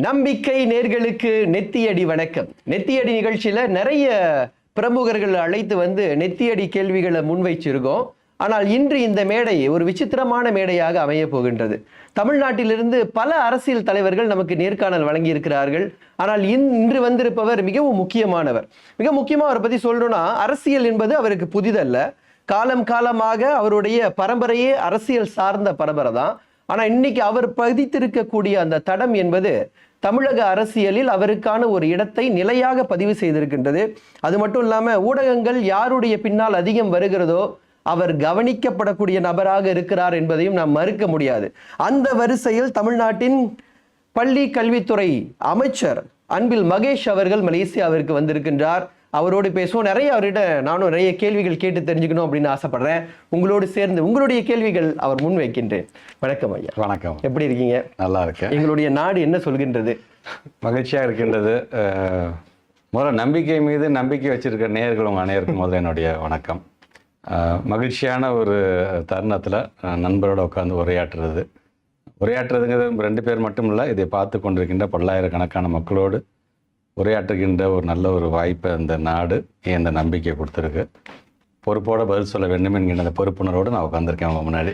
நம்பிக்கை நேர்களுக்கு நெத்தியடி வணக்கம். நெத்தியடி நிகழ்ச்சியில் நிறைய பிரமுகர்கள் அழைத்து வந்து நெத்தியடி கேள்விகளை முன்வைச்சிருக்கோம். ஆனால் இன்று இந்த மேடை ஒரு விசித்திரமான மேடையாக அமைய போகின்றது. தமிழ்நாட்டிலிருந்து பல அரசியல் தலைவர்கள் நமக்கு நேர்காணல் வழங்கி இருக்கிறார்கள் ஆனால் இன்- இன்று வந்திருப்பவர் மிகவும் முக்கியமானவர். மிக முக்கியமாக அவரை பற்றி சொல்லணும்னா அரசியல் என்பது அவருக்கு புதிதல்ல. காலம் காலமாக அவருடைய பரம்பரையே அரசியல் சார்ந்த பரம்பரை தான். ஆனால் இன்னைக்கு அவர் பதித்திருக்கக்கூடிய அந்த தடம் என்பது தமிழக அரசியலில் அவருக்கான ஒரு இடத்தை நிலையாக பதிவு செய்திருக்கின்றது. அது மட்டும் இல்லாமல் ஊடகங்கள் யாருடைய பின்னால் அதிகம் வருகிறதோ அவர் கவனிக்கப்படக்கூடிய நபராக இருக்கிறார் என்பதையும் நாம் மறுக்க முடியாது. அந்த வரிசையில் தமிழ்நாட்டின் பள்ளி கல்வித்துறை அமைச்சர் அன்பில் மகேஷ் அவர்கள் மலேசியாவிற்கு வந்திருக்கின்றார். அவரோடு பேசுவோம். நிறைய அவர்கிட்ட நானும் நிறைய கேள்விகள் கேட்டு தெரிஞ்சுக்கணும் அப்படின்னு ஆசைப்படுறேன். உங்களோடு சேர்ந்து உங்களுடைய கேள்விகள் அவர் முன் வைக்கின்றேன். வணக்கம் ஐயா. வணக்கம். எப்படி இருக்கீங்க? நல்லா இருக்கேன். எங்களுடைய நாடு என்ன சொல்கின்றது? மகிழ்ச்சியாக இருக்கின்றது. முதல்ல நம்பிக்கை மீது நம்பிக்கை வச்சிருக்க நேயர்கள் உங்கள் அனைவருக்கும் முதல்ல என்னுடைய வணக்கம். மகிழ்ச்சியான ஒரு தருணத்தில் நண்பரோட உட்காந்து உரையாற்றுறது. உரையாற்றுறதுங்கிறது ரெண்டு பேர் மட்டும் இல்லை இதை பார்த்து கொண்டிருக்கின்ற பல்லாயிரக்கணக்கான மக்களோடு உரையாற்றுகின்ற ஒரு நல்ல ஒரு வாய்ப்பை அந்த நாடு இந்த நம்பிக்கை கொடுத்துருக்கு? பொறுப்போட பதில் சொல்ல வேண்டும் என்கின்ற அந்த பொறுப்புணர்வோடு நான் உட்காந்துருக்கேன் அவங்க முன்னாடி.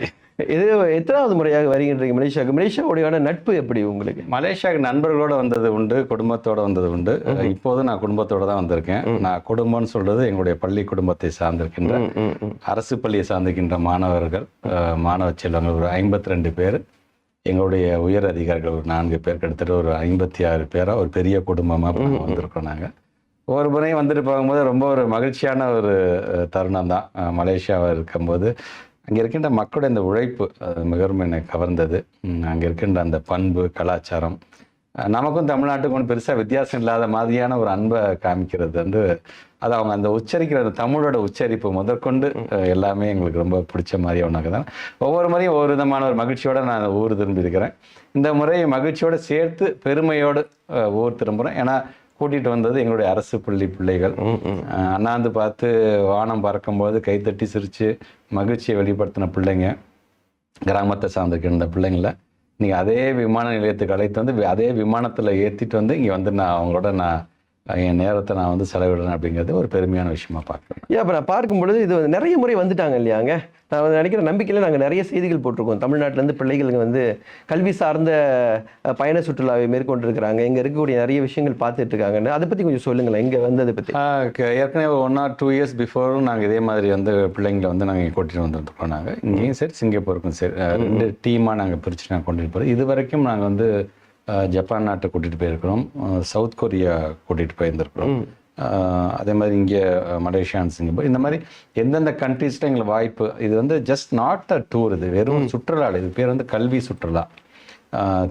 இது எத்தனாவது முறையாக வருகின்றீங்க மலேசியாவுக்கு? மலேசியாவுடையான நட்பு எப்படி உங்களுக்கு? மலேசியாவுக்கு நண்பர்களோட வந்தது உண்டு குடும்பத்தோட வந்தது உண்டு. இப்போது நான் குடும்பத்தோட தான் வந்திருக்கேன். நான் குடும்பம்னு சொல்றது எங்களுடைய பள்ளி குடும்பத்தை சார்ந்திருக்கின்ற. அரசு பள்ளியை சார்ந்திருக்கின்ற மாணவர்கள் மாணவ செல்வங்கள் ஒரு ஐம்பத்தி ரெண்டு பேர். எங்களுடைய உயர் அதிகாரிகள் ஒரு நான்கு பேர் கிட்டத்தட்ட ஒரு ஐம்பத்தி ஆறு பேரா ஒரு பெரிய குடும்பமாக வந்திருக்கோம் நாங்கள் ஒவ்வொரு முறையும் வந்துட்டு போகும்போது ரொம்ப ஒரு மகிழ்ச்சியான ஒரு தருணம் தான். மலேசியாவில் இருக்கும்போது அங்கே இருக்கின்ற மக்களுடைய இந்த உழைப்பு அது மிகவும் என்னை கவர்ந்தது. அங்கே இருக்கின்ற அந்த பண்பு கலாச்சாரம் நமக்கும் தமிழ்நாட்டுக்கும் ஒன்றும் பெருசாக வித்தியாசம் இல்லாத மாதிரியான ஒரு அன்பை காமிக்கிறது. வந்து அது அவங்க அந்த உச்சரிக்கிற அந்த தமிழோட உச்சரிப்பு முதற்கொண்டு எல்லாமே எங்களுக்கு ரொம்ப பிடிச்ச மாதிரி ஒன்றாக தான் ஒவ்வொரு முறையும் ஒவ்வொரு விதமான ஒரு மகிழ்ச்சியோட நான் ஊர் திரும்பி இருக்கிறேன். இந்த முறை மகிழ்ச்சியோட சேர்த்து பெருமையோடு ஊர் திரும்புகிறேன் ஏன்னா கூட்டிகிட்டு வந்தது எங்களுடைய அரசு பள்ளி பிள்ளைகள். அண்ணாந்து பார்த்து வானம் பறக்கும்போது கைத்தட்டி சிரித்து மகிழ்ச்சியை வெளிப்படுத்தின பிள்ளைங்க. கிராமத்தை சார்ந்திருக்கின்ற பிள்ளைங்கள. நீங்கள் அதே விமான நிலையத்துக்கு அழைத்து வந்து அதே விமானத்தில் ஏற்றிட்டு வந்து இங்கே வந்து நான் அவங்களோட நான் என் நேரத்தை நான் வந்து செலவிடுறேன் அப்படிங்கிறது ஒரு பெருமையான விஷயமா பார்க்குறேன் ஏன் அப்போ நான் பார்க்கும் பொழுது இது வந்து நிறைய முறை வந்துட்டாங்க இல்லையாங்க? நான் வந்து நினைக்கிற நம்பிக்கையில் நாங்கள் நிறைய செய்திகள் போட்டிருக்கோம். தமிழ்நாட்டிலேருந்து பிள்ளைகளுக்கு வந்து கல்வி சார்ந்த பயண சுற்றுலாவை மேற்கொண்டிருக்கிறாங்க. இங்கே இருக்கக்கூடிய நிறைய விஷயங்கள் பார்த்துட்டு இருக்காங்கன்னு அதை பற்றி கொஞ்சம் சொல்லுங்களேன். இங்கே வந்ததை பற்றி ஆஹ் க- ஏற்கனவே ஒன் ஆர் டூ இயர்ஸ் பிஃபோரும் நாங்கள் இதே மாதிரி வந்து பிள்ளைங்களை வந்து நாங்கள் கூட்டிகிட்டு வந்துருக்கோம் நாங்கள் இங்கேயும் சரி சிங்கப்பூருக்கும் சரி. ரெண்டு டீமாக நாங்கள் பிரித்து நாங்கள் கொண்டுட்டு போகிறோம் இது வரைக்கும் நாங்கள் வந்து ஜப்பான் நாட்டை கூட்டிகிட்டு போயிருக்கிறோம். சவுத் கொரியா கூட்டிகிட்டு போயிருந்திருக்கிறோம். அதே மாதிரி இங்கே மலேசியா and சிங்கப்பூர். இந்த மாதிரி எந்தெந்த கண்ட்ரீஸில் எங்களுக்கு வாய்ப்பு இது வந்து ஜஸ்ட் நாட் அ டூர் இது வெறும் சுற்றுலா. இது பேர் வந்து கல்வி சுற்றுலா.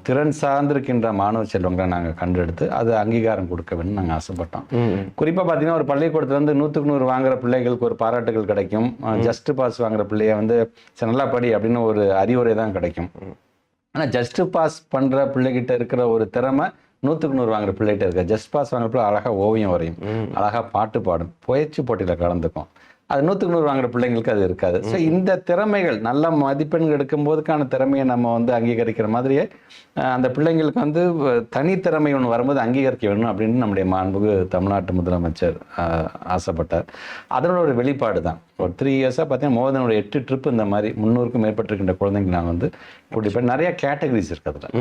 திறன் சார்ந்திருக்கின்ற மாணவ செல்வங்களை நாங்கள் கண்டெடுத்து அது அங்கீகாரம் கொடுக்க வேண்டும் நாங்கள் ஆசைப்பட்டோம் குறிப்பாக பார்த்தீங்கன்னா ஒரு பள்ளிக்கூடத்துல இருந்து நூற்றுக்கு நூறு வாங்குற பிள்ளைகளுக்கு ஒரு பாராட்டுகள் கிடைக்கும். ஜஸ்ட் பாஸ் வாங்குற பிள்ளைய வந்து "சரி, நல்லா படி அப்படின்னு ஒரு அறிவுரை தான் கிடைக்கும். ஆனால் ஜஸ்ட் பாஸ் பண்ணுற பிள்ளைகிட்ட இருக்கிற ஒரு திறமை நூற்றுக்கு நூறு வாங்குற பிள்ளைகிட்ட இருக்க. ஜஸ்ட் பாஸ் வாங்குற பிள்ளை அழகாக ஓவியம் வரையும் அழகாக பாட்டு பாடும். பயிற்சி போட்டியில் கலந்துக்கும். அது நூற்றுக்கு நூறு வாங்குற பிள்ளைங்களுக்கு அது இருக்காது. ஸோ இந்த திறமைகள் நல்ல மதிப்பெண்கள் எடுக்கும்போதுக்கான திறமையை நம்ம வந்து அங்கீகரிக்கிற மாதிரியே அந்த பிள்ளைங்களுக்கு வந்து தனித்திறமை ஒன்று வரும்போது அங்கீகரிக்க வேணும் அப்படின்னு நம்முடைய மாண்புக்கு தமிழ்நாட்டு முதலமைச்சர் ஆசைப்பட்டார். அதனோட ஒரு வெளிப்பாடு தான். ஒரு த்ரீ இயர்ஸாக பார்த்தீங்கன்னா மோதனோட எட்டு ட்ரிப் இந்த மாதிரி முந்நூறுக்கும் மேற்பட்டிருக்கின்ற குழந்தைங்க நாங்கள் வந்து கூட்டிட்டு போய் நிறைய கேட்டகரிஸ் இருக்கு அதில்.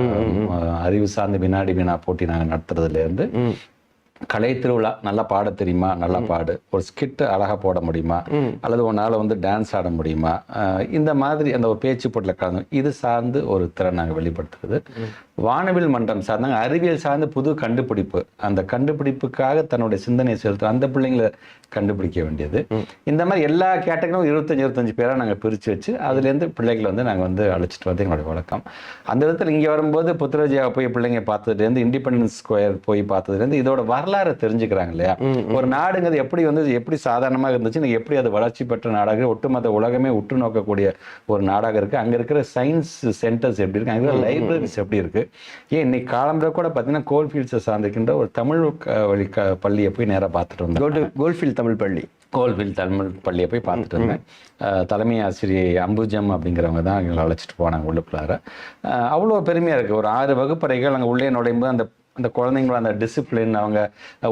அறிவு சார்ந்த வினாடி வினா போட்டி நாங்கள் நடத்துறதுலேருந்து கலை திருவிழா நல்லா பாட தெரியுமா? நல்லா பாடு. ஒரு ஸ்கிட் அழகா போட முடியுமா? அல்லது உன்னால வந்து டான்ஸ் ஆட முடியுமா? இந்த மாதிரி அந்த ஒரு பேச்சு போட்டில் கலந்து இது சார்ந்து ஒரு திறன் நாங்கள் வெளிப்படுத்துறது. வானவில் மன்றம் சார்ந்தாங்க அறிவியல் சார்ந்த புது கண்டுபிடிப்பு. அந்த கண்டுபிடிப்புக்காக தன்னுடைய சிந்தனையை செலுத்துற அந்த பிள்ளைங்களை கண்டுபிடிக்க வேண்டியது. இந்த மாதிரி எல்லா கேட்டகரியும் இருபத்தஞ்சு இருபத்தஞ்சு பேராக நாங்கள் பிரித்து வச்சு அதுலேருந்து பிள்ளைகளை வந்து நாங்கள் வந்து அழைச்சிட்டு வந்து எங்களுடைய வழக்கம். அந்த விதத்தில் இங்கே வரும்போது புத்திரஜியாவை போய் பிள்ளைங்க பார்த்ததுலேருந்து இண்டிபெண்டன்ஸ் ஸ்கொயர் போய் பார்த்ததுலேருந்து இதோட வரலாறு தெரிஞ்சுக்கிறாங்க இல்லையா? ஒரு நாடுங்கிறது எப்படி வந்து எப்படி சாதாரணமாக இருந்துச்சு இன்னைக்கு எப்படி அது வளர்ச்சி பெற்ற நாடாக ஒட்டுமொத்த உலகமே உற்று நோக்கக்கூடிய ஒரு நாடாக இருக்குது அங்கே இருக்கிற சயின்ஸ் சென்டர்ஸ் எப்படி இருக்கு அங்கே லைப்ரரிஸ் எப்படி இருக்கு ஏன் இன்னைக்கு காலம்புற கூட பார்த்தீங்கன்னா கோல்ஃபீல்ட்ஸை சார்ந்திருக்கின்ற ஒரு தமிழ் வழி க பள்ளியை போய் நேராக பார்த்துட்டு வந்தோம் கோல்டு கோல்ஃபீல்ட் தமிழ் பள்ளி. கோல்வில் தமிழ் பள்ளியை போய் பார்த்துட்டு இருந்தேன் தலைமை ஆசிரியை அம்புஜம் அப்படிங்கிறவங்க தான் எங்களை அழைச்சிட்டு போனாங்க உள்ளுக்குள்ளார. அவ்வளோ பெருமையாக இருக்குது ஒரு ஆறு வகுப்பறைகள் அங்கே உள்ளே நுழையும் போது அந்த அந்த குழந்தைங்களோட அந்த டிசிப்ளின் அவங்க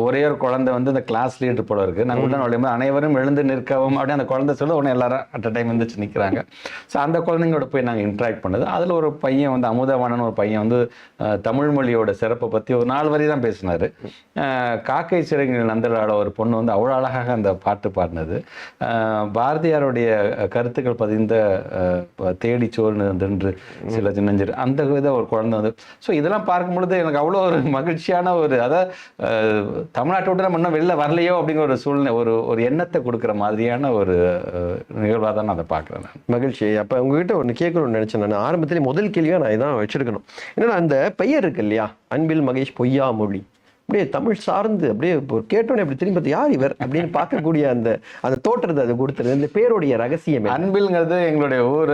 ஒரே ஒரு குழந்தை வந்து இந்த கிளாஸ் லீடர் போல இருக்கு. நாங்கள் உள்ள நுழையும் போது அனைவரும் எழுந்து நிற்கவும் அப்படியே அந்த குழந்தை சொல்ல உடனே எல்லாரும் அட் டைம் வந்துச்சு நிற்கிறாங்க ஸோ அந்த குழந்தைங்களோட போய் நாங்கள் இன்ட்ராக்ட் பண்ணது. அதில் ஒரு பையன் வந்து அமுதவாணன் ஒரு பையன் வந்து தமிழ் மொழியோட சிறப்பை பற்றி ஒரு நாலு வரி தான் பேசினார். காக்கை சிறங்கில் நந்தலாட ஒரு பொண்ணு வந்து அவ்வளோ அழகாக அந்த பாட்டு பாடினது. பாரதியாருடைய கருத்துக்கள் பதிந்த தேடி என்று சில சின்னஞ்சிறு அந்த இதை ஒரு குழந்தை வந்து ஸோ இதெல்லாம் பார்க்கும் பொழுது எனக்கு அவ்வளோ ஒரு மகிழ்ச்சியான ஒரு அதாவது தமிழ்நாட்டை விட்டு நம்ம இன்னும் வெளில வரலையோ அப்படிங்கிற ஒரு சூழ்நிலை ஒரு ஒரு எண்ணத்தை கொடுக்குற மாதிரியான ஒரு நிகழ்வாக தான் நான் அதை பார்க்குறேன் நான். மகிழ்ச்சி. அப்போ உங்ககிட்ட ஒன்று கேட்கணும்னு நினச்சேன் நான். ஆரம்பத்திலே முதல் கேள்வியாக நான் இதான் வச்சுருக்கணும். ஏன்னா அந்த பெயர் இருக்கு இல்லையா? அன்பில் மகேஷ் பொய்யா மொழி அப்படியே தமிழ் சார்ந்து அப்படியே கேட்டோன்னே அப்படி திரும்பி பார்த்து, யார் இவர்? அப்படின்னு பார்க்கக்கூடிய அந்த அந்த தோற்றத்தை அது கொடுத்துருது இந்த பேருடைய ரகசியம்? அன்பில்ங்கிறது எங்களுடைய ஊர்.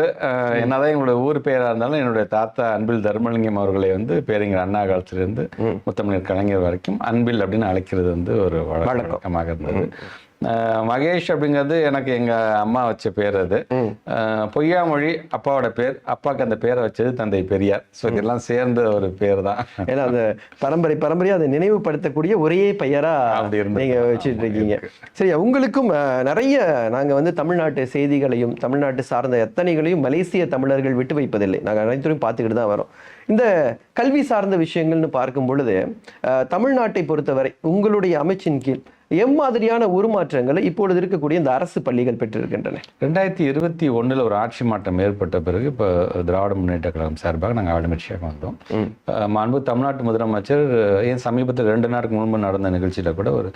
என்னதான் எங்களுடைய ஊர் பேராக இருந்தாலும் என்னுடைய தாத்தா அன்பில் தர்மலிங்கம் அவர்களை வந்து பேருங்கிற அண்ணா காலத்திலிருந்து முத்தமிழர் கலைஞர் வரைக்கும் அன்பில் அப்படின்னு அழைக்கிறது வந்து ஒரு வழக்க- வழக்கமாக இருந்தது. மகேஷ் அப்படிங்கிறது எனக்கு எங்க அம்மா வச்ச பேர் அது. பொய்யாமொழி அப்பாவோட பேர் அப்பாவுக்கு அந்த பேரை வச்சது தந்தை பெரியார். ஸோ இதெல்லாம் சேர்ந்த ஒரு பேர் தான். ஏன்னா அந்த பரம்பரை பரம்பரையா அதை நினைவுபடுத்தக்கூடிய ஒரே பெயரா அப்படி இருந்தது. நீங்க வச்சுட்டு இருக்கீங்க. சரி உங்களுக்கும் நிறைய நாங்க வந்து தமிழ்நாட்டு செய்திகளையும் தமிழ்நாட்டு சார்ந்த எத்தனைகளையும் மலேசிய தமிழர்கள் விட்டு வைப்பதில்லை. நாங்க அனைத்தையும் பார்த்துக்கிட்டு தான் வரோம். இந்த கல்வி சார்ந்த விஷயங்கள்னு பார்க்கும் பொழுது தமிழ்நாட்டை பொறுத்தவரை உங்களுடைய அமைச்சின் கீழ் எம்மாதிரியான உருமாற்றங்களை இப்பொழுது இருக்கக்கூடிய இந்த அரசு பள்ளிகள் பெற்றிருக்கின்றன. ரெண்டாயிரத்தி இருபத்தி ஒண்ணுல ஒரு ஆட்சி மாற்றம் ஏற்பட்ட பிறகு இப்போ திராவிட முன்னேற்ற கழகம் சார்பாக நாங்கள் ஆளுங்கட்சியாக வந்தோம். மாண்பு தமிழ்நாட்டு முதலமைச்சர் ஏன் சமீபத்தில் ரெண்டு நாளுக்கு முன்பு நடந்த நிகழ்ச்சியில கூட ஒரு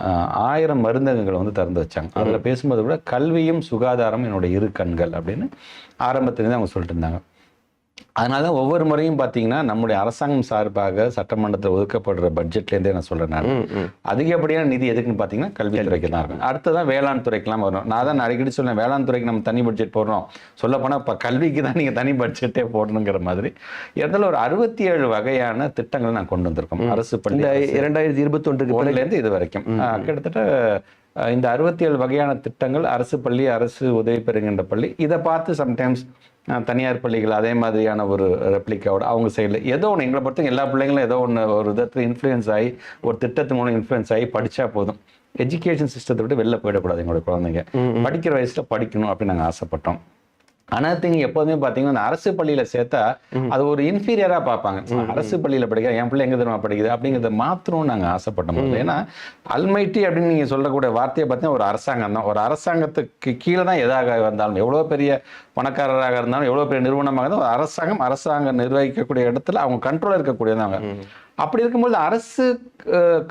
அஹ், ஆயிரம் மருந்தகங்களை வந்து திறந்து வச்சாங்க. அதில் பேசும்போது கூட கல்வியும் சுகாதாரம் என்னுடைய இரு கண்கள் அப்படின்னு ஆரம்பத்திலேருந்து அவங்க சொல்லிட்டு இருந்தாங்க. அதனால தான் ஒவ்வொரு முறையும் பார்த்தீங்கன்னா நம்முடைய அரசாங்கம் சார்பாக சட்டமன்றத்தில் ஒதுக்கப்படுற பட்ஜெட்லேருந்தே நான் சொல்கிறேன் நான். அதிகப்படியான நிதி எதுக்குன்னு பார்த்தீங்கன்னா கல்வித்துறைக்கு தான் இருக்கும். அடுத்ததான் வேளாண் துறைக்கெல்லாம் வரும் நான் தான் அடிக்கடி சொல்றேன் வேளாண் துறைக்கு நம்ம தனி பட்ஜெட் போடுறோம் சொல்ல போனால் இப்போ கல்விக்கு தான் நீங்கள் தனி பட்ஜெட்டே போடணுங்கிற மாதிரி. இடத்துல ஒரு அறுபத்தி ஏழு வகையான திட்டங்களை நான் கொண்டு வந்திருக்கோம். அரசு பள்ளி இரண்டாயிரத்தி இருபத்தி ஒன்றுக்கு ஒன்றுலேருந்து இது வரைக்கும். கிட்டத்தட்ட இந்த அறுபத்தி ஏழு வகையான திட்டங்கள் அரசு பள்ளி அரசு உதவி பெறுகின்ற பள்ளி. இதை பார்த்து சம்டைம்ஸ் தனியார் பள்ளிகள் அதே மாதிரியான ஒரு ரெப்ளிகாவோட அவங்க சைடில் ஏதோ ஒன்று எங்களை பொறுத்தவரைக்கும் எல்லா பிள்ளைங்களும் ஏதோ ஒன்று ஒரு விதத்தில் இன்ஃப்ளூயன்ஸ் ஆகி ஒரு திட்டத்து மூலம் இன்ஃப்ளூயன்ஸ் ஆகி படிச்சா போதும். எஜுகேஷன் சிஸ்டத்தை விட்டு வெளில போயிடக்கூடாது எங்களோட குழந்தைங்க. படிக்கிற வயசுல படிக்கணும் அப்படின்னு நாங்கள் ஆசைப்பட்டோம். அனதர் திங் எப்போதுமே பார்த்தீங்கன்னா இந்த அரசு பள்ளியில சேர்த்தா அது ஒரு இன்ஃபீரியரா பார்ப்பாங்க. அரசு பள்ளியில படிக்கிற என் பிள்ளை எங்க தெரியுமா படிக்குது? அப்படிங்கிறத மாத்திரம் நாங்க ஆசைப்பட்டோம். ஏன்னா அல்மைட்டி அப்படின்னு நீங்க சொல்லக்கூடிய வார்த்தையை பார்த்தீங்கன்னா ஒரு அரசாங்கம் தான். ஒரு அரசாங்கத்துக்கு கீழே தான் எதாக வந்தாலும் எவ்வளவு பெரிய பணக்காரராக இருந்தாலும் எவ்வளவு பெரிய நிறுவனமாக இருந்தாலும் ஒரு அரசாங்கம் அரசாங்கம் நிர்வகிக்கக்கூடிய இடத்துல அவங்க கண்ட்ரோல் இருக்கக்கூடியவங்க. அப்படி இருக்கும்போது அரசு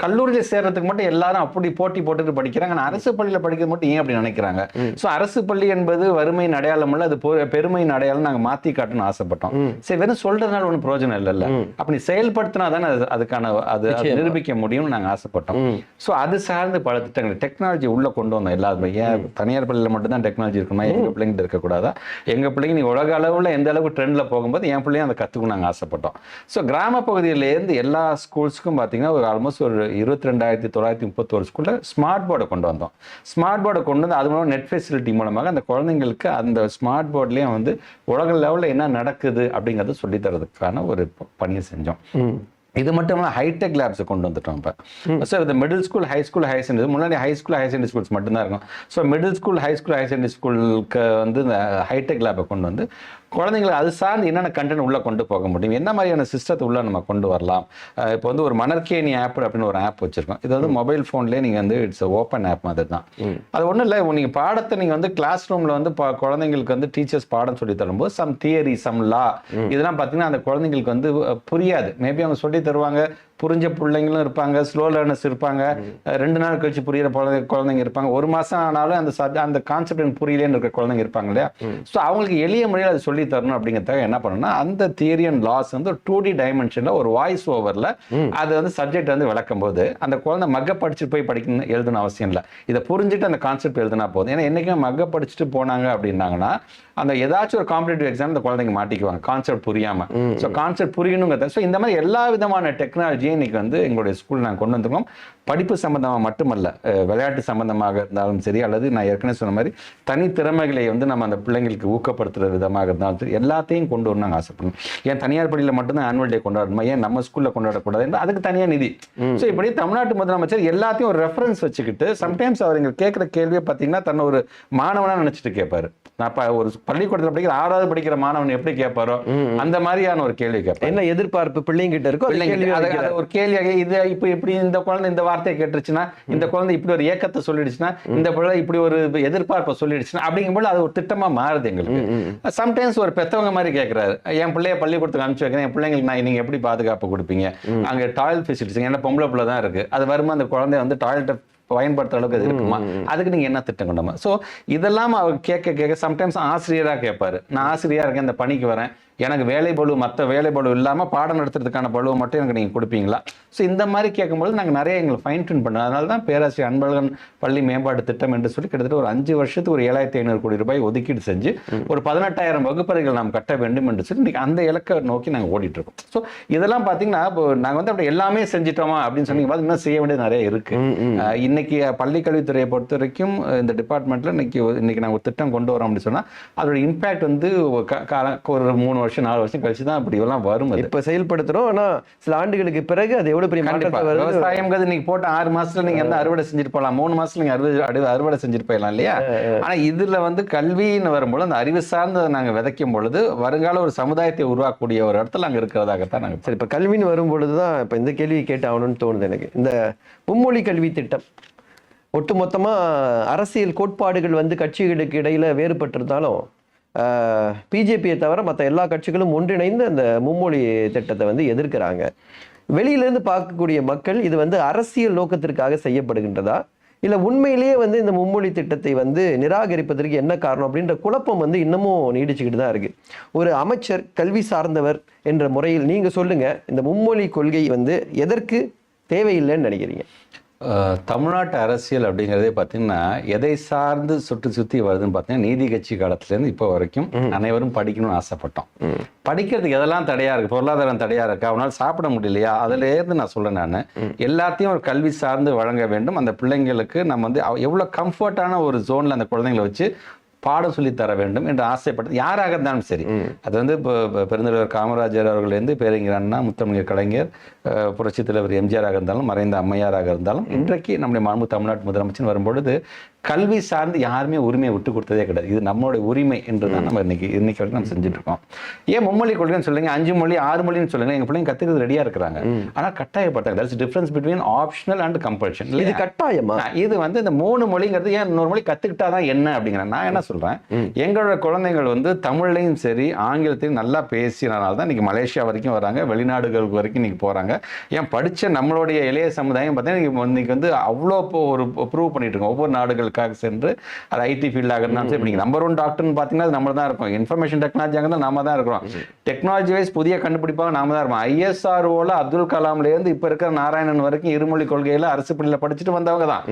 கல்லூரியில சேர்றதுக்கு மட்டும் எல்லாரும் அப்படி போட்டி போட்டுட்டு படிக்கிறாங்க. ஆனா அரசு பள்ளியில படிக்கிறது மட்டும் ஏன் அப்படி நினைக்கிறாங்க? சோ அரசு பள்ளி என்பது வறுமையின் அடையாளம் அல்ல அது பெருமையின் அடையாளம் நாங்க மாத்தி காட்டணும்னு ஆசைப்பட்டோம். சரி வெறும் சொல்றதுனால ஒன்றும் பிரயோஜனம் இல்லைல்ல. அப்படி செயல்படுத்தினா தானே அது- அதுக்கான அது நிரூபிக்க முடியும்னு நாங்க ஆசைப்பட்டோம். சோ அது சார்ந்து பல திட்டங்கள். டெக்னாலஜி உள்ள கொண்டு வந்தோம் எல்லாருமே. ஏன் தனியார் பள்ளியில மட்டும் தான் டெக்னாலஜி இருக்குமா? எங்க பிள்ளைங்க இருக்கக்கூடாதா? எங்க பிள்ளைங்க நீ உலக அளவுல எந்த அளவுக்கு ட்ரெண்ட்ல போகும்போது என் பிள்ளையும் அதை கத்துக்கணும் நாங்க ஆசைப்பட்டோம். ஸோ கிராம பகுதியில இருந்து எல்லா ஸ்கூல்ஸ்க்கும் பார்த்தீங்கன்னா ஒரு ஆல்மோஸ்ட் ஒரு இருபத்தி ரெண்டாயிரத்தி தொள்ளாயிரத்தி முப்பத்தோரு ஸ்கூலில் ஸ்மார்ட் போர்டை கொண்டு வந்தோம். ஸ்மார்ட் போர்டை கொண்டு வந்து அது மூலம் நெட் ஃபெசிலிட்டி மூலமாக அந்த குழந்தைங்களுக்கு அந்த ஸ்மார்ட் போர்ட்லேயே வந்து உலக லெவலில் என்ன நடக்குது அப்படிங்கிறத சொல்லித் தரதுக்கான ஒரு பணியை செஞ்சோம். இது மட்டும் இல்லாமல் ஹைடெக் லேப்ஸை கொண்டு வந்துட்டோம் இப்போ. ஸோ இந்த middle school high school high secondary முன்னாடி high school high secondary schools மட்டும்தான் இருக்கும். So middle school high school high secondary ஸ்கூலுக்கு வந்து இந்த ஹைடெக் லேப்பை கொண்டு வந்து குழந்தைங்களுக்கு அது சார்ந்து என்னென்ன கண்டென்ட் உள்ள கொண்டு போக முடியும்? என்ன மாதிரியான சிஸ்டத்தை உள்ள நம்ம கொண்டு வரலாம்? இப்போ வந்து ஒரு மணற்கேணி ஆப் அப்படின்னு ஒரு ஆப் வச்சிருக்கோம். இது வந்து மொபைல் ஃபோன்லேயே நீங்கள் வந்து இட்ஸ் ஓப்பன் ஆப் மாதிரி தான் அது ஒன்றும் இல்லை. நீங்கள் பாடத்தை நீங்கள் வந்து கிளாஸ் ரூமில் வந்து குழந்தைங்களுக்கு வந்து டீச்சர்ஸ் பாடம் சொல்லி தரும்போது சம் தியரி சம் லா இதெல்லாம் பார்த்தீங்கன்னா அந்த குழந்தைங்களுக்கு வந்து புரியாது. மேபி அவங்க சொல்லி தருவாங்க. புரிஞ்ச பிள்ளைங்களும் இருப்பாங்க ஸ்லோ லேர்னர்ஸ் இருப்பாங்க. ரெண்டு நாள் கழிச்சு புரியிற குழந்தை குழந்தைங்க இருப்பாங்க. ஒரு மாசம் ஆனாலும் அந்த சப் அந்த கான்செப்ட் எனக்கு புரியலன்னு இருக்க குழந்தைங்க இருப்பாங்க இல்லையா? ஸோ அவங்களுக்கு எளிய முறையில் அதை சொல்லி தரணும் அப்படிங்கிறதுக்காக என்ன பண்ணணும்னா அந்த தியரி அண்ட் லாஸ் வந்து ஒரு டூ டி டைமென்ஷன்ல ஒரு வாய்ஸ் ஓவர்ல அது வந்து சப்ஜெக்ட் வந்து விளக்கும் போது அந்த குழந்தை மக்க படிச்சுட்டு போய் படிக்கணும் எழுதணும் அவசியம் இல்லை. இதை புரிஞ்சுட்டு அந்த கான்செப்ட் எழுதினா போதும். ஏன்னா என்னைக்குமே மக்க படிச்சுட்டு போனாங்க அப்படின்னாங்கன்னா அந்த ஏதாச்சும் ஒரு காம்படிட்டிவ் எக்ஸாம் அந்த குழந்தைங்க மாட்டிக்குவாங்க. கான்செப்ட் புரியாம. ஸோ கான்செப்ட் புரியணுங்கிறத ஸோ இந்த மாதிரி எல்லா விதமான டெக்னாலஜி டெக்னாலஜியை வந்து எங்களுடைய ஸ்கூல் நாங்கள் கொண்டு வந்திருக்கோம்? படிப்பு சம்பந்தமாக மட்டுமல்ல விளையாட்டு சம்பந்தமாக இருந்தாலும் சரி அல்லது நான் ஏற்கனவே சொன்ன மாதிரி தனித்திறமைகளை வந்து நம்ம அந்த பிள்ளைங்களுக்கு ஊக்கப்படுத்துகிற விதமாக இருந்தாலும் சரி எல்லாத்தையும் கொண்டு வரணும் நாங்கள் ஆசைப்படுறோம். ஏன் தனியார் பள்ளியில் மட்டும்தான் ஆனுவல் டே கொண்டாடணுமா? ஏன் நம்ம ஸ்கூலில் கொண்டாடக்கூடாது என்று அதுக்கு தனியாக நிதி. ஸோ இப்படி தமிழ்நாட்டு முதலமைச்சர் எல்லாத்தையும் ஒரு ரெஃபரன்ஸ் வச்சுக்கிட்டு சம்டைம்ஸ் அவர் எங்களுக்கு கேட்குற கேள்வியை பார்த்தீங்கன்னா தன்னை ஒரு மாணவனாக நினச்சிட்டு கேட்பாரு. நான் இப்போ ஒரு பள்ளிக்கூடத்தில் படிக்கிற ஆறாவது படிக்கிற மாணவன் எப்படி கேட்பாரோ அந்த மாதிரியான ஒரு கேள்வி கேட்பாரு. என்ன எதிர்பார்ப்பு பிள்ளைங்கிட்ட இருக்கோ அது ஒரு கேள்வியாக இது இப்போ இப்படி இந்த குழந்தை இந்த வார்த்தையை கேட்டுருச்சுன்னா இந்த குழந்தை இப்படி ஒரு ஏக்கத்தை சொல்லிடுச்சுன்னா இந்த குழந்தை இப்படி ஒரு எதிர்பார்ப்பை சொல்லிடுச்சுன்னா அப்படிங்கும்போது அது ஒரு திட்டமா மாறுது எங்களுக்கு. சம்டைம்ஸ் ஒரு பெத்தவங்க மாதிரி கேட்கறாரு. என் பிள்ளைய பள்ளிக்கூடத்துக்கு அனுப்பிச்சு வைக்கிறேன். என் பிள்ளைங்களுக்கு நான் நீங்க எப்படி பாதுகாப்பு கொடுப்பீங்க? அங்க டாய்லெட் ஃபெசிலிட்டிஸ் ஏன்னா பொம்பளை பிள்ளை தான் இருக்கு. அது வருமா அந்த குழந்தை வந்து டாய்லெட்டை பயன்படுத்துற அளவுக்கு அது இருக்குமா? அதுக்கு நீங்க என்ன திட்டம் கொண்டாமா ஸோ இதெல்லாம் அவர் கேட்க கேட்க சம்டைம்ஸ் ஆசிரியரா கேட்பாரு. நான் ஆசிரியரா இருக்கேன் இந்த பணிக்கு வரேன். எனக்கு வேலை பளு மற்ற வேலை பளு இல்லாமல் பாடம் நடத்துறதுக்கான பளுவை மட்டும் எனக்கு நீங்கள் கொடுப்பீங்களா? ஸோ இந்த மாதிரி கேட்கும்போது நாங்கள் நிறைய எங்களை ஃபைன் டியூன் பண்ணோம். அதனால தான் பேராசிரியர் அன்பழகன் பள்ளி மேம்பாட்டு திட்டம் என்று சொல்லி கிட்டத்தட்ட ஒரு அஞ்சு வருஷத்துக்கு ஒரு ஏழாயிரத்தி ஐநூறு கோடி ரூபாய் ஒதுக்கீடு செஞ்சு ஒரு பதினெட்டாயிரம் வகுப்பறைகள் நாம் கட்ட வேண்டும் என்று சொல்லி அந்த இலக்கை நோக்கி நாங்கள் ஓடிட்டு இருக்கோம் ஸோ இதெல்லாம் பார்த்தீங்கன்னா இப்போ நாங்கள் வந்து அப்படி எல்லாமே செஞ்சிட்டோமா அப்படின்னு சொன்னீங்க. இன்னும் செய்ய வேண்டியது நிறைய இருக்கு. அஹ் இன்னைக்கு பள்ளி கல்வித்துறையை பொறுத்த வரைக்கும் இந்த டிபார்ட்மெண்ட்ல இன்னைக்கு இன்னைக்கு நாங்கள் ஒரு திட்டம் கொண்டு வரோம் அப்படின்னு சொன்னா அதோட இம்பாக்ட் வந்து ஒரு மூணு வருஷம் நாலு வருஷம் கழிச்சு தான் அப்படி எல்லாம் வரும் இப்ப செயல்படுத்துறோம் ஆனா சில ஆண்டுகளுக்கு பிறகு அது எவ்வளவு பெரிய கண்டிப்பா. மாற்றத்தை வருது? விவசாயம்ங்கிறது நீங்க போட்ட ஆறு மாசத்துல நீங்க வந்து அறுவடை செஞ்சுட்டு போகலாம். மூணு மாசத்துல நீங்க அறுவடை அறுவடை செஞ்சுட்டு போயிடலாம் இல்லையா? ஆனா இதுல வந்து கல்வின்னு வரும்போது அந்த அறிவு சார்ந்ததை நாங்க விதைக்கும் பொழுது வருங்கால ஒரு சமுதாயத்தை உருவாக்கக்கூடிய ஒரு இடத்துல அங்க இருக்கிறதாகத்தான் நாங்க சரி இப்ப கல்வின்னு வரும் பொழுதுதான் இப்ப இந்த கேள்வி கேட்டு ஆகணும்னு தோணுது எனக்கு. இந்த மும்மொழி கல்வி திட்டம் ஒட்டுமொத்தமாக அரசியல் கோட்பாடுகள் வந்து கட்சிகளுக்கு இடையில் வேறுபட்டிருந்தாலும் பிஜேபியை தவிர மற்ற எல்லா கட்சிகளும் ஒன்றிணைந்து அந்த மும்மொழி திட்டத்தை வந்து எதிர்க்கிறாங்க. வெளியிலேருந்து பார்க்கக்கூடிய மக்கள் இது வந்து அரசியல் நோக்கத்திற்காக செய்யப்படுகின்றதா? இல்லை உண்மையிலேயே வந்து இந்த மும்மொழி திட்டத்தை வந்து நிராகரிப்பதற்கு என்ன காரணம் அப்படின்ற குழப்பம் வந்து இன்னமும் நீடிச்சுக்கிட்டு தான் இருக்குது ஒரு அமைச்சர் கல்வி சார்ந்தவர் என்ற முறையில் நீங்கள் சொல்லுங்கள் இந்த மும்மொழி கொள்கை வந்து எதற்கு தேவையில்லைன்னு நினைக்கிறீங்க? தமிழ்நாட்டு அரசியல் அப்படிங்கிறதே பார்த்தீங்கன்னா எதை சார்ந்து சுற்றி சுற்றி வருதுன்னு பார்த்தீங்கன்னா நீதி கட்சி காலத்துலேருந்து இப்போ வரைக்கும் அனைவரும் படிக்கணும்னு ஆசைப்பட்டோம். படிக்கிறதுக்கு எதெல்லாம் தடையா இருக்கு? பொருளாதாரம் தடையா இருக்கா? அவனால் சாப்பிட முடியலையா? அதுல இருந்து நான் சொல்றேன் நான். எல்லாத்தையும் ஒரு கல்வி சார்ந்து வழங்க வேண்டும். அந்த பிள்ளைங்களுக்கு நம்ம வந்து எவ்வளவு கம்ஃபர்ட்டான ஒரு ஜோன்ல அந்த குழந்தைங்களை வச்சு பாடம் சொல்லி தர வேண்டும் என்று ஆசைப்பட்டது. யாராக இருந்தாலும் சரி அது வந்து இப்போ பெருந்தலைவர் காமராஜர் அவர்களேருந்து பேரறிஞர் அண்ணா முத்தமிழர் கலைஞர் புரட்சித் தலைவர் எம்ஜிஆராக இருந்தாலும் மறைந்த அம்மையாராக இருந்தாலும் இன்றைக்கு நம்முடைய மாண்பு தமிழ்நாட்டு முதலமைச்சர் வரும்பொழுது கல்வி சார்ந்து யாருமே உரிமையை விட்டு கொடுத்ததே கிடையாது. இது நம்மளுடைய உரிமை என்று தான் நம்ம இன்னைக்கு இன்னைக்கு வரைக்கும் நம்ம செஞ்சுட்டு இருக்கோம் ஏன் மும்மொழி கொள்கைன்னு சொல்லுங்க அஞ்சு மொழி ஆறு மொழின்னு சொல்லுங்க எங்க பிள்ளைங்க கத்துக்கிறது ரெடியா இருக்கிறாங்க. ஆனா கட்டாயப்பட்டாங்க that's difference between optional and compulsion இது கட்டாயமா? இது வந்து இந்த மூணு மொழிங்கிறது ஏன் இன்னொரு மொழி கத்துக்கிட்டாதான் என்ன அப்படிங்கிறேன். நான் என்ன சொல்றேன் எங்களோட குழந்தைகள் வந்து தமிழ்லையும் சரி ஆங்கிலத்தையும் நல்லா பேசினால தான் இன்னைக்கு மலேசியா வரைக்கும் வராங்க வெளிநாடுகளுக்கு வரைக்கும் இன்னைக்கு போறாங்க. ஏன் படிச்ச நம்மளுடைய இளைய சமுதாயம் பார்த்தீங்கன்னா இன்னைக்கு வந்து அவ்வளோ இப்போ ஒரு ப்ரூவ் பண்ணிட்டு இருக்கோம். ஒவ்வொரு நாடுகளுக்காக சென்று அது ஐடி ஃபீல்டாக இருந்தாலும் சரி இன்னைக்கு நம்பர் ஒன் டாக்டர்னு பார்த்தீங்கன்னா அது நம்ம தான் இருக்கோம். இன்ஃபர்மேஷன் டெக்னாலஜியாக தான் நாம தான் இருக்கிறோம். டெக்னாலஜி வைஸ் புதிய கண்டுபிடிப்பாக நாம தான் இருப்போம் ஐஎஸ்ஆர்ஓல அப்துல் கலாம்ல இருந்து இப்ப இருக்கிற நாராயணன் வரைக்கும் இருமொழி கொள்கையில அரசு பள்ளியில படிச்சுட்டு வந்தவங்க தான்.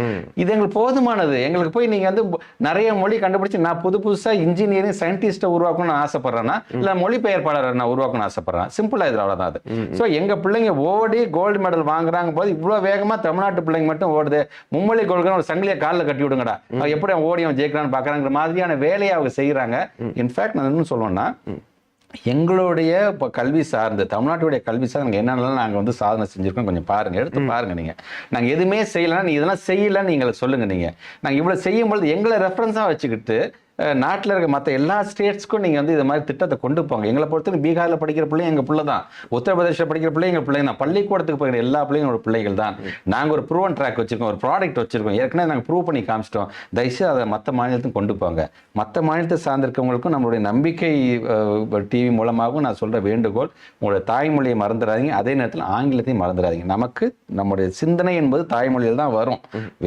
இது எங்களுக்கு போதுமானது. எங்களுக்கு போய் நீங்க வந்து நிறைய மொழி கண்டுபிடிச்சு நான் புது புதுசா இன்ஜினியரிங் சயின்டிஸ்ட உருவாக்கணும்னு ஆசைப்படுறேன்னா இல்ல மொழிபெயர்ப்பாளர் நான் உருவாக்கணும்னு ஆசைப்படுறேன் சிம்பிளா இது அவ்வளவுதான் அது. சோ எங்க பிள்ளைங்க ஓடி கோல்டு மெடல் வாங்குறாங்க போது இவ்வளவு வேகமா தமிழ்நாட்டு பிள்ளைங்க மட்டும் ஓடுது. மும்மொழி கொள்கை ஒரு சங்கிலியை காலில் கட்டி விடுங்கடா. எப்படி அவன் ஓடி அவன் ஜெயிக்கிறான்னு பாக்குறாங்கிற மாதிரியான வேலையை அவங்க செய்யறாங்க. இன்ஃபேக்ட் நான் இன்னும் சொல்லுவேன்னா எங்களுடைய இப்போ கல்வி சார்ந்து தமிழ்நாட்டுடைய கல்வி சார்ந்து நாங்கள் என்னென்னலாம் நாங்கள் வந்து சாதனை செஞ்சுருக்கோம் கொஞ்சம் பாருங்க எடுத்து பாருங்க நீங்க. நாங்கள் எதுவுமே செய்யலைன்னா நீ இதெல்லாம் செய்யலைன்னு நீங்கள் சொல்லுங்க நீங்க. நாங்கள் இவ்வளோ செய்யும்பொழுது எங்களை ரெஃபரன்ஸாக வச்சுக்கிட்டு நாட்டில் இருக்க மற்ற எல்லா ஸ்டேட்ஸ்க்கும் நீங்கள் வந்து இது மாதிரி திட்டத்தை கொண்டு போங்க. எங்களை பொறுத்தவரை பீகாரில் படிக்கிற பிள்ளைங்க எங்கள் பிள்ளை தான் உத்தரப்பிரதேசில் படிக்கிற பிள்ளைங்க எங்கள் பிள்ளைங்க தான். பள்ளிக்கூடத்துக்கு போகிற எல்லா பிள்ளைங்க ஒரு பிள்ளைகள் தான். நாங்கள் ஒரு ப்ரூவன் ட்ராக் வச்சிருக்கோம். ஒரு ப்ராடக்ட் வச்சிருக்கோம். ஏற்கனவே நாங்கள் ப்ரூவ் பண்ணி காமிச்சிட்டோம். தயவுசெய்து அதை மற்ற மாநிலத்துக்கும் கொண்டு போங்க. மற்ற மாநிலத்தை சார்ந்திருக்கவங்களுக்கும் நம்மளுடைய நம்பிக்கை டிவி மூலமாகவும் நான் சொல்கிற வேண்டுகோள் உங்களுடைய தாய்மொழியை மறந்துடாதீங்க. அதே நேரத்தில் ஆங்கிலத்தையும் மறந்துடாதீங்க. நமக்கு நம்முடைய சிந்தனை என்பது தாய்மொழியில் தான் வரும்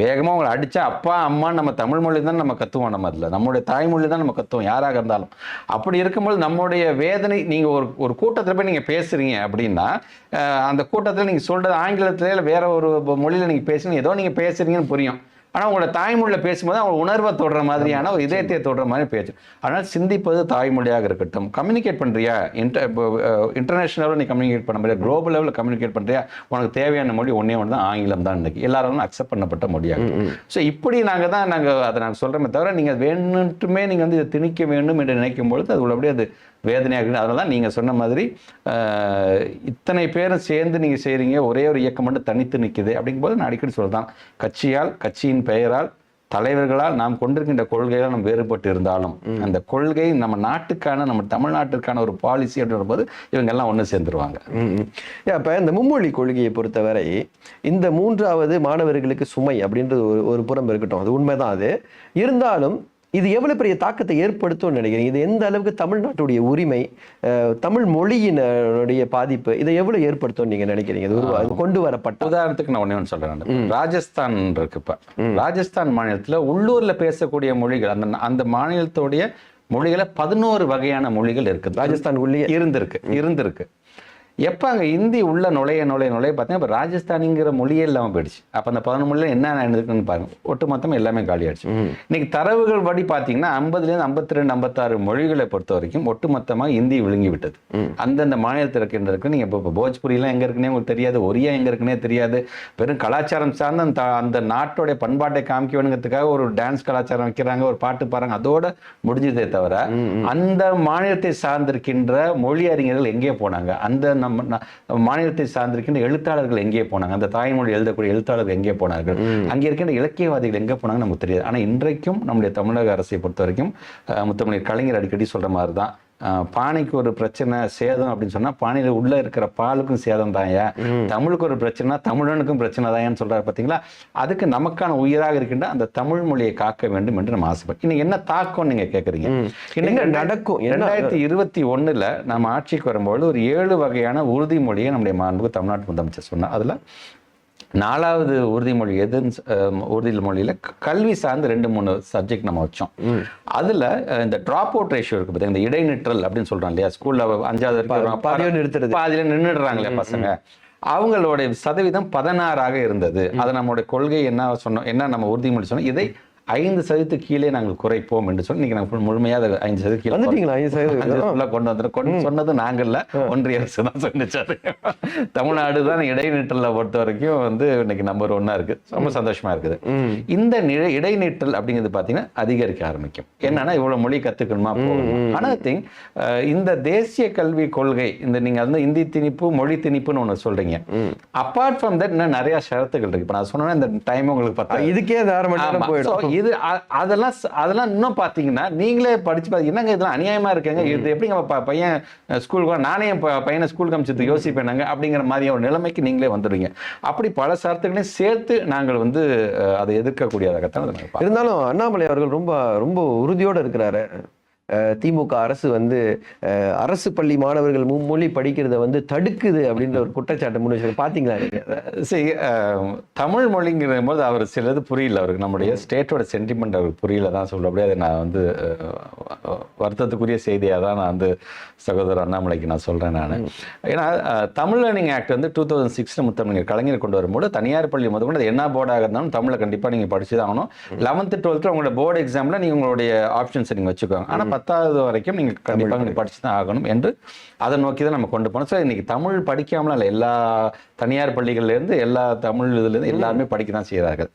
வேகமாக உங்களை அடிச்சா அப்பா அம்மா நம்ம தமிழ் மொழி தான் நம்ம கற்றுவோம் நம்ம அதில். நம்மளுடைய தாய்மொழி தான் நம்ம கற்றுவோம் யாராக இருந்தாலும். அப்படி இருக்கும்போது நம்முடைய வேதனை நீங்கள் ஒரு ஒரு கூட்டத்தில் போய் நீங்கள் பேசுகிறீங்க அப்படின்னா அந்த கூட்டத்தில் நீங்கள் சொல்கிறது ஆங்கிலத்தில் இல்லை வேற ஒரு மொழியில் நீங்கள் பேசுறீங்க ஏதோ நீங்கள் பேசுகிறீங்கன்னு புரியும். ஆனா உங்களோட தாய்மொழியில பேசும்போது அவங்க உணர்வை தொடுற மாதிரியான ஒரு இதயத்தை தொடுற மாதிரி பேச்சு. அதனால் சிந்திப்பது தாய்மொழியாக இருக்கட்டும். கம்யூனிகேட் பண்றியா? இன்டர் இன்டர்நேஷனல் லெவலில் நீ கம்யூனிகேட் பண்ண முடியாது குளோபல் லெவலில் கம்யூனிகேட் பண்றியா? உனக்கு தேவையான மொழி ஒன்றே ஒன்று தான் ஆங்கிலம் தான் இன்னைக்கு. எல்லாரும் அக்செப்ட் பண்ணப்பட்ட மொழியாக ஸோ இப்படி நாங்கள் தான் நாங்கள் அதை நாங்கள் சொல்கிறோமே தவிர நீங்கள் வேணுட்டுமே நீங்கள் வந்து இதை திணிக்க வேண்டும் என்று நினைக்கும் பொழுது அது உள்ளபடியே அது வேதனையாக இருக்குது அதனால தான் நீங்கள் சொன்ன மாதிரி இத்தனை பேரும் சேர்ந்து நீங்கள் செய்கிறீங்க ஒரே ஒரு இயக்கம் மட்டும் தனித்து நிற்குது அப்படிங்கும்போது நான் அடிக்கடி சொல்றேன். கட்சியால் கட்சியின் பெயரால் தலைவர்களால் நாம் கொண்டிருக்கின்ற கொள்கையால் நாம் வேறுபட்டு இருந்தாலும் அந்த கொள்கை நம்ம நாட்டுக்கான நம்ம தமிழ்நாட்டுக்கான ஒரு பாலிசி அப்படின்ற போது இவங்க எல்லாம் ஒன்று சேர்ந்துருவாங்க அப்ப இந்த மும்மொழி கொள்கையை பொறுத்தவரை இந்த மூன்றாவது மாணவர்களுக்கு சுமை அப்படின்றது ஒரு ஒரு புறம் இருக்கட்டும். அது உண்மைதான் அது. இருந்தாலும் இது எவ்வளவு பெரிய தாக்கத்தை ஏற்படுத்தும் நினைக்கிறீங்க? இது எந்த அளவுக்கு தமிழ்நாட்டுடைய உரிமை தமிழ் மொழியினுடைய பாதிப்பு இதை எவ்வளவு ஏற்படுத்தும் நீங்க நினைக்கிறீங்க? இது கொண்டு வரப்பட்ட உதாரணத்துக்கு நான் ஒண்ணே ஒன்று சொல்றேன் ராஜஸ்தான் இருக்கு இப்ப. ராஜஸ்தான் மாநிலத்துல உள்ளூர்ல பேசக்கூடிய மொழிகள் அந்த அந்த மாநிலத்துடைய மொழிகளை பதினோரு வகையான மொழிகள் இருக்குது. ராஜஸ்தான் உள்ளே இருந்திருக்கு இருந்திருக்கு. எப்போ அங்கே இந்தி உள்ள நுழைய நுழைய நுழைய பார்த்தீங்கன்னா இப்போ ராஜஸ்தானிங்கிற மொழியே இல்லாமல் போயிடுச்சு. அப்போ அந்த பதினொன்று மொழியில் என்ன இருக்குன்னு பாருங்க. ஒட்டு மொத்தம் எல்லாமே காலியாயிடுச்சு. இன்னைக்கு தரவுகள் படி பார்த்தீங்கன்னா ஐம்பதுலேருந்து ஐம்பத்தி ரெண்டு ஐம்பத்தாறு மொழிகளை பொறுத்த வரைக்கும் ஒட்டு மொத்தமாக இந்தி விழுங்கி விட்டது. அந்தந்த மாநிலத்தில் இருக்கின்றதுக்கு நீங்கள் இப்போ இப்போ போஜ்புரியெலாம் எங்கே இருக்குன்னே உங்களுக்கு தெரியாது. ஒரியா எங்கே இருக்குன்னே தெரியாது. வெறும் கலாச்சாரம் சார்ந்த அந்த அந்த நாட்டோடைய பண்பாட்டை காமிக்கணுங்கிறதுக்காக ஒரு டான்ஸ் கலாச்சாரம் வைக்கிறாங்க ஒரு பாட்டு பாருங்க அதோட முடிஞ்சதே தவிர அந்த மாநிலத்தை சார்ந்திருக்கின்ற மொழி அறிஞர்கள் எங்கே போனாங்க. அந்த மாநிலத்தை சார்ந்திருக்கின்ற எழுத்தாளர்கள் எங்கே போனாங்க? அந்த தாய்மொழி எழுதக்கூடிய எழுத்தாளர்கள் எங்கே போனார்கள்? அங்கே இருக்கின்ற இலக்கியவாதிகள் எங்கே போனாங்க நமக்கு தெரியாது. ஆனால் இன்றைக்கும் நம்முடைய தமிழக அரசை பொறுத்த வரைக்கும் முத்தமிழர் கலைஞர் அடிக்கடி சொல்ற மாதிரி தான் பானைக்கு ஒரு பிரச்சனை சேதம் அப்படின்னு சொன்னா பானையில உள்ள இருக்கிற பாலுக்கும் சேதம் தான்யா தமிழுக்கு ஒரு பிரச்சனை தமிழனுக்கும் பிரச்சனை தான்னு சொல்றாரு பாத்தீங்களா? அதுக்கு நமக்கான உயிராக இருக்கின்ற அந்த தமிழ் மொழியை காக்க வேண்டும் என்று நம்ம ஆசைப்படும் இன்னைக்கு என்ன தாக்கம் நீங்க கேக்குறீங்க? இன்னைக்கு நடக்கும்? ரெண்டாயிரத்தி இருபத்தி ஒண்ணுல நம்ம ஆட்சிக்கு வரும்போது ஒரு ஏழு வகையான உறுதிமொழியை நம்முடைய மாண்புக்கு தமிழ்நாட்டு முதலமைச்சர் சொன்னார். அதுல நாலாவது உறுதிமொழி எதுன்னு உறுதிமொழியில க- கல்வி சார்ந்து ரெண்டு மூணு சப்ஜெக்ட் நம்ம வச்சோம். அதுல இந்த ட்ராப் அவுட் ரேஷியோ இருக்கு பார்த்தீங்க இந்த இடைநிற்றல் அப்படின்னு சொல்றோம் இல்லையா? ஸ்கூல்ல அஞ்சாவது வரைக்கும் பாதியில நிறுத்துறது. பாதியில நின்றுடுறாங்களே பசங்க. அவங்களோட சதவீதம் பதினாறாக இருந்தது. அது நம்மளுடைய கொள்கை என்ன சொன்னோம் என்ன நம்ம உறுதிமொழி சொன்னோம் இதை ஐந்து சதவீதத்துக்கு கீழே நாங்கள் குறைப்போம் என்று சொல்லி இன்னைக்கு நாங்கள் முழுமையாக ஐந்து சதவீதம் கீழே வந்துட்டீங்களா? ஐந்து சதவீதம்? கொண்டு வந்துடும் கொண்டு சொன்னது நாங்கள்ல. ஒன்றிய அரசு தான் சொன்னிச்சாரு. தமிழ்நாடு தான் இடைநிற்றலை பொறுத்த வரைக்கும் வந்து இன்னைக்கு நம்பர் ஒன்னா இருக்கு. ரொம்ப சந்தோஷமா இருக்குது. இந்த நிலை இடைநிற்றல் அப்படிங்கிறது பாத்தீங்கன்னா அதிகரிக்க ஆரம்பிக்கும். என்னன்னா இவ்வளவு மொழி கத்துக்கணுமா போகணுமா? ஆனா திங் இந்த தேசிய கல்வி கொள்கை இந்த நீங்க வந்து இந்தி திணிப்பு மொழி திணிப்புன்னு ஒண்ணு சொல்றீங்க. அப்பார்ட் ஃப்ரம் தட் இன்னும் நிறைய ஷரத்துகள் இருக்கு. இப்ப நான் சொன்னா இந்த டைம் உங்களுக்கு பத்தா இதுக்கே ஆமா. போயிடும். இது அதெல்லாம் அதெல்லாம் இன்னும் பாத்தீங்கன்னா நீங்களே படிச்சு பாத்தீங்க என்னங்க இதெல்லாம் அநியாயமா இருக்குங்க? இது எப்படி நம்ம பையன் ஸ்கூலுக்கு நானே பையனை ஸ்கூல் காமிச்சது யோசிப்பேனாங்க அப்படிங்கிற மாதிரி ஒரு நிலைமைக்கு நீங்களே வந்துடுவீங்க அப்படி பல சரத்துகளையும் சேர்த்து நாங்கள் வந்து அதை எதிர்க்கக்கூடியதாகத்தான். இருந்தாலும் அண்ணாமலை அவர்கள் ரொம்ப ரொம்ப உறுதியோடு இருக்கிறாரு. திமுக அரசு வந்து அரசு பள்ளி மாணவர்கள் மும்மொழி படிக்கிறத வந்து தடுக்குது அப்படின்ற ஒரு குற்றச்சாட்டு முன் வச்சு சரி அஹ், தமிழ் மொழிங்கிற போது அவர் சிலது புரியல. அவருக்கு நம்முடைய ஸ்டேட்டோட சென்டிமெண்ட் அவருக்கு புரியல தான் சொல்ல அப்படியே அதை நான் வந்து வருத்தத்துக்குரிய செய்தியாக தான் நான் வந்து சகோதரர் அண்ணாமலைக்கு நான் சொல்கிறேன் நான். ஏன்னா தமிழ் லேர்னிங் ஆக்ட் வந்து டூ தௌசண்ட் சிக்ஸில் முத்தமிழர் கலைஞர் கொண்டு வரும்போது தனியார் பள்ளி முதல் கொண்டு என்ன போர்டாக இருந்தாலும் தமிழை கண்டிப்பாக நீங்கள் படிச்சு தான் ஆகணும் லெவன்த்து டுவெல்த்து உங்களோட போர்டு எக்ஸாமில் நீங்கள் உங்களுடைய ஆப்ஷன்ஸை நீங்கள் வச்சுக்கோங்க. ஆனால் பத்தாவது வரைக்கும் நீங்கள் கண்டிப்பாக நீங்கள் படிச்சு தான் ஆகணும் என்று அதை நோக்கி தான் நம்ம கொண்டு போனோம். ஸோ இன்னைக்கு தமிழ் படிக்காமலாம் இல்லை. எல்லா தனியார் பள்ளிகள்லேருந்து எல்லா தமிழ் இதுலேருந்து எல்லாருமே படிக்க தான் செய்கிறார்கள்.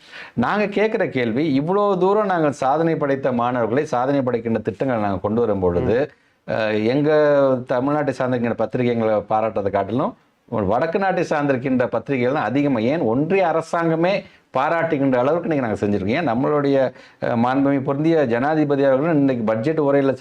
நாங்கள் கேட்குற கேள்வி இவ்வளோ தூரம் நாங்கள் சாதனை படைத்த மாணவர்களை சாதனை படைக்கின்ற திட்டங்களை நாங்கள் கொண்டு வரும் பொழுது அஹ், எங்க தமிழ்நாட்டை சார்ந்திருக்கின்ற பத்திரிகைகளை பாராட்டுறதை காட்டிலும் வடக்கு நாட்டை சார்ந்திருக்கின்ற பத்திரிகைகள் தான் அதிகமாக ஏன் ஒன்றிய அரசாங்கமே பாராட்டுகின்ற அளவுக்கு இன்னைக்கு நாங்கள் செஞ்சிருக்கோம். ஏன்? நம்மளுடைய மாண்புமை பொருந்திய ஜனாதிபதி அவர்களும் இன்னைக்கு பட்ஜெட் உரையில்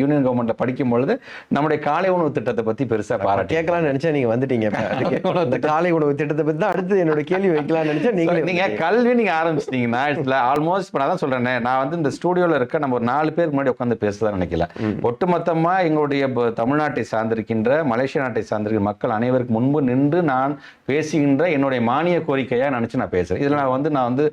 யூனியன் கவர்மெண்ட்ல படிக்கும் பொழுது நம்முடைய காலை உணவு திட்டத்தை பத்தி பெருசா பாராட்டி. கேட்கலாம்னு நினைச்சா நீங்க வந்துட்டீங்க காலை உணவு திட்டத்தை பத்தி தான் அடுத்து என்னோட கேள்வி வைக்கலாம்னு நினைச்சா நீங்களே நீங்க கல்வி நீங்க ஆரம்பிச்சிட்டீங்கன்னா இதுல ஆல்மோஸ்ட் இப்போ நான் தான் சொல்றேனே நான் வந்து இந்த ஸ்டூடியோல இருக்க நம்ம ஒரு நாலு பேருக்கு முன்னாடி உட்காந்து பேசதான் நினைக்கல. ஒட்டுமொத்தமா எங்களுடைய தமிழ்நாட்டை சார்ந்திருக்கின்ற மலேசிய நாட்டை சார்ந்திருக்கிற மக்கள் அனைவருக்கு முன்பு நின்று நான் பேசுகின்ற என்னுடைய மானிய கோரிக்கையா நினைச்சு நான் பேசுறேன். இதுல நான் நான் வந்து நான் வந்து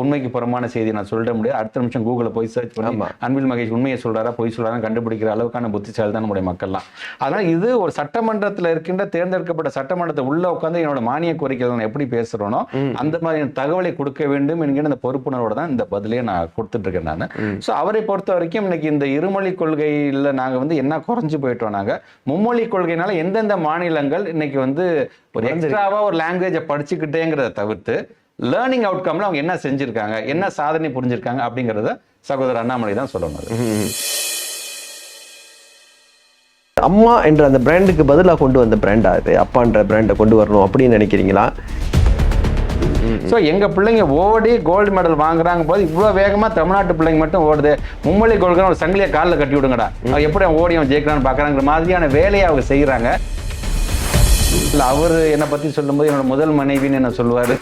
உண்மைக்கு புறமான செய்தி நான் சொல்லிட முடியாது. அடுத்த நிமிஷம் கூகுளில் போய் சர்ச் பண்ணி. அன்பில் மகேஷ் உண்மையை சொல்றாரா பொய் சொல்றாரா கண்டுபிடிக்கிற அளவுக்கான புத்திசாலி தான் நம்முடைய மக்கள்லாம். அதனால இது ஒரு சட்டமன்றத்தில் இருக்கின்ற தேர்ந்தெடுக்கப்பட்ட சட்டமன்றத்தை உள்ள உட்காந்து என்னோட மானிய கோரிக்கைகள் நான் எப்படி பேசுறேனோ அந்த மாதிரியான தகவலை கொடுக்க வேண்டும் என்கிற அந்த பொறுப்புணர்வோட தான் இந்த பதிலையே நான் கொடுத்துட்டு இருக்கேன் நான். ஸோ அவரை பொறுத்த வரைக்கும் இன்னைக்கு இந்த இருமொழி கொள்கையில் நாங்க வந்து என்ன குறைஞ்சு போயிட்டோம் நாங்க மும்மொழி கொள்கையினால எந்தெந்த மாநிலங்கள் இன்னைக்கு வந்து ஒரு எக்ஸ்ட்ராவா ஒரு லாங்குவேஜை படிச்சுக்கிட்டேங்கிறத தவிர்த்து லேர்னிங் அவுட்கம்ல அவங்க என்ன செஞ்சிருக்காங்க என்ன சாதனை புரிஞ்சிருக்காங்க அப்படிங்கிறத சகோதரர் அண்ணாமலை தான் சொல்லணும். அம்மா என்ற அந்த பிராண்டுக்கு பதிலாக கொண்டு வந்த பிராண்டா இது? அப்பான்ற பிராண்டை கொண்டு வரணும் அப்படின்னு நினைக்கிறீங்களா? ஸோ எங்க பிள்ளைங்க ஓடி கோல்டு மெடல் வாங்குறாங்க போது இவ்வளோ வேகமா தமிழ்நாட்டு பிள்ளைங்க மட்டும் ஓடுது. மும்மொழி கொள்கை ஒரு சங்கிலியை காலில் கட்டி விடுங்கடா. அவன் எப்படி அவன் ஓடி அவன் ஜெயிக்கிறான்னு பார்க்கறாங்கிற மாதிரியான வேலையை அவங்க செய்கிறாங்க இல்லை அவர் என்னை பற்றி சொல்லும்போது என்னோட முதல் மனைவின்னு என்ன சொல்லுவார்?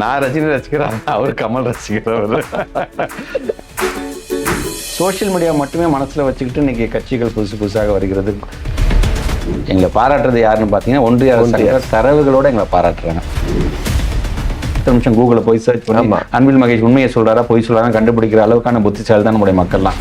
நான் ரஜினி ரசிக்கிறேன் அவர் கமல் ரசிக்கிறவர் சோஷியல் மீடியா மட்டுமே மனசுல வச்சுக்கிட்டு இன்னைக்கு கட்சிகள் புதுசு புதுசாக வருகிறது. எங்களை பாராட்டுறது யாருன்னு பார்த்தீங்கன்னா ஒன்றிய அரசு. தரவுகளோட எங்களை பாராட்டுறாங்க. பத்து நிமிஷம் கூகுளில் போய் சர்ச் பண்ணி. அன்பில் மகேஷ் உண்மையை சொல்றாரா பொய் சொல்றாரா கண்டுபிடிக்கிற அளவுக்கான புத்திசாலி தான் நம்முடைய மக்கள்லாம்.